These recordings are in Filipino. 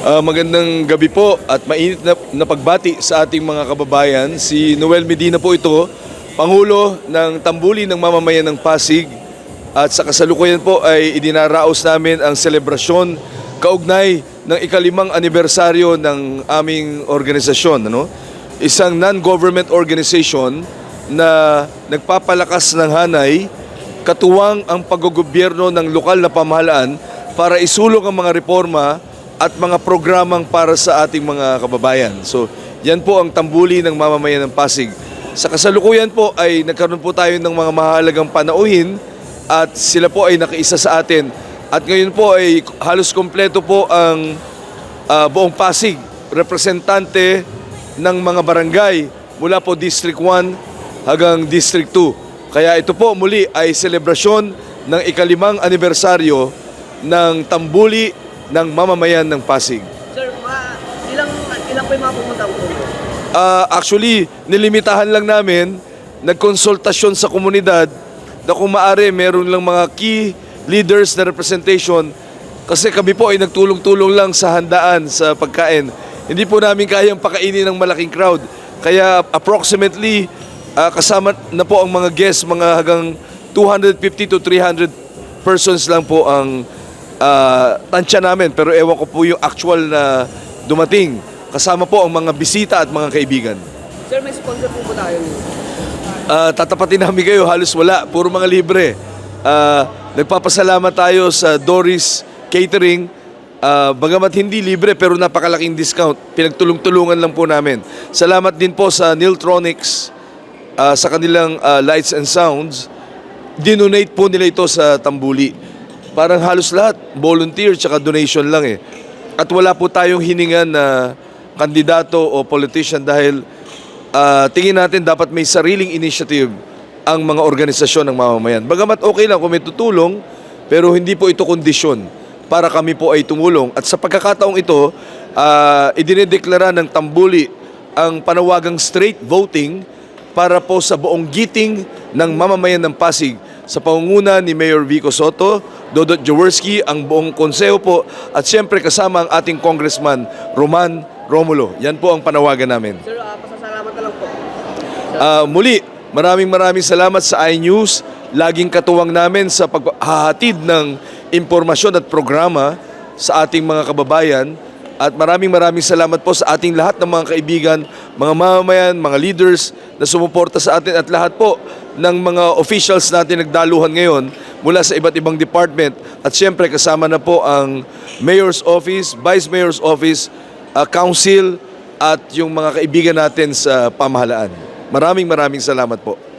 Ah, magandang gabi po at mainit na, na pagbati sa ating mga kababayan. Si Noel Medina po ito, Pangulo ng Tambuli ng Mamamayan ng Pasig. At sa kasalukuyan po ay idinaraos namin ang selebrasyon kaugnay ng ikalimang anibersaryo ng aming organisasyon. Ano? Isang non-government organization na nagpapalakas ng hanay katuwang ang paggogobyerno ng lokal na pamahalaan para isulong ang mga reforma at mga programang para sa ating mga kababayan. So, yan po ang tambuli ng mamamayan ng Pasig. Sa kasalukuyan po ay nagkaroon po tayo ng mga mahalagang panauhin at sila po ay nakaisa sa atin. At ngayon po ay halos kompleto po ang ah, buong Pasig, representante ng mga barangay mula po District 1 hanggang District 2. Kaya ito po muli ay selebrasyon ng ikalimang anibersaryo ng tambuli ng mamamayan ng Pasig. Sir, mga ilang ilang po yung mga pumunta po? Ah, actually, nilimitahan lang namin, nagkonsultasyon sa komunidad na kung maaari meron lang mga key leaders na representation kasi kami po ay nagtulong-tulong lang sa handaan sa pagkain. Hindi po namin kayang pakainin ng malaking crowd. Kaya approximately ah, kasama na po ang mga guests, mga hanggang 250 to 300 persons lang po ang ah, tansya namin. Pero ewan ko po yung actual na dumating. Kasama po ang mga bisita at mga kaibigan. Sir, may sponsor po ba tayo? Ah, tatapatin namin kayo, halos wala, puro mga libre. Ah, nagpapasalamat tayo sa Doris Catering. Ah, bagamat hindi libre pero napakalaking discount. Pinagtulong-tulungan lang po namin. Salamat din po sa Niltronics ah, sa kanilang ah, lights and sounds. Dinonate po nila ito sa Tambuli. Parang halos lahat, volunteer tsaka donation lang eh. At wala po tayong hiningan na kandidato o politician dahil ah, tingin natin dapat may sariling initiative ang mga organisasyon ng mamamayan. Bagamat okay lang kung may tutulong, pero hindi po ito kondisyon para kami po ay tumulong. At sa pagkakataong ito, uh, idinedeklara ng Tambuli ang panawagang straight voting para po sa buong giting ng mamamayan ng Pasig sa pangunguna ni Mayor Vico Soto, Dodot Jaworski, ang buong konseho po at siyempre kasama ang ating congressman Roman Romulo. Yan po ang panawagan namin. Sir, ah, pasasalamat na lang po. Ah, muli, maraming maraming salamat sa iNews. Laging katuwang namin sa paghahatid ng impormasyon at programa sa ating mga kababayan. At maraming maraming salamat po sa ating lahat ng mga kaibigan, mga mamamayan, mga leaders na sumuporta sa atin at lahat po ng mga officials natin nagdaluhan ngayon mula sa iba't ibang department. At siyempre kasama na po ang Mayor's Office, Vice Mayor's Office, ah, Council at yung mga kaibigan natin sa pamahalaan. Maraming maraming salamat po.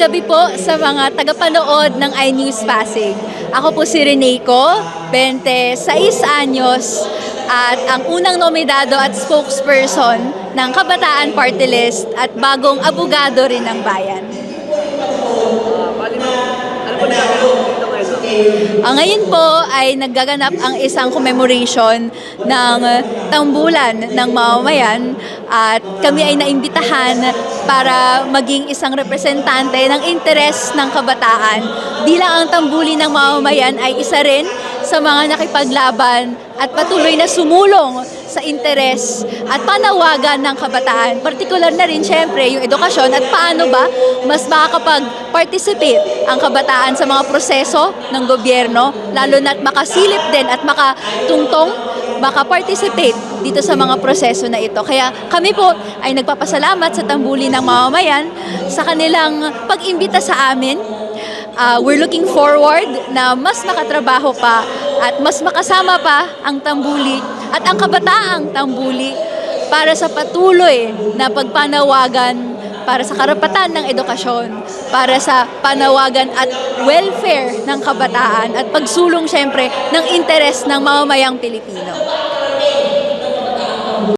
Magandang gabi po sa mga tagapanood ng iNews Pasig. Ako po si Reneco, 26 anyos at ang unang nominado at spokesperson ng Kabataan Party List at bagong abogado rin ng bayan. Ah, bali ano po nagkakaroon dito ngayon? po ay nagaganap ang isang commemoration ng tambulan ng mamamayan at kami ay naimbitahan para maging isang representante ng interes ng kabataan. Di lang ang tambuli ng mamamayan ay isa rin sa mga nakipaglaban at patuloy na sumulong sa interes at panawagan ng kabataan. Partikular na rin syempre yung edukasyon at paano ba mas makakapag-participate ang kabataan sa mga proseso ng gobyerno, lalo na't makasilip din at makatungtong, makaparticipate dito sa mga proseso na ito. Kaya kami po ay nagpapasalamat sa tambuli ng mamamayan sa kanilang pag-imbita sa amin Uh, we're looking forward na mas makatrabaho pa at mas makasama pa ang tambuli at ang kabataang tambuli para sa patuloy na pagpanawagan para sa karapatan ng edukasyon, para sa panawagan at welfare ng kabataan at pagsulong syempre ng interes ng mamamayang Pilipino.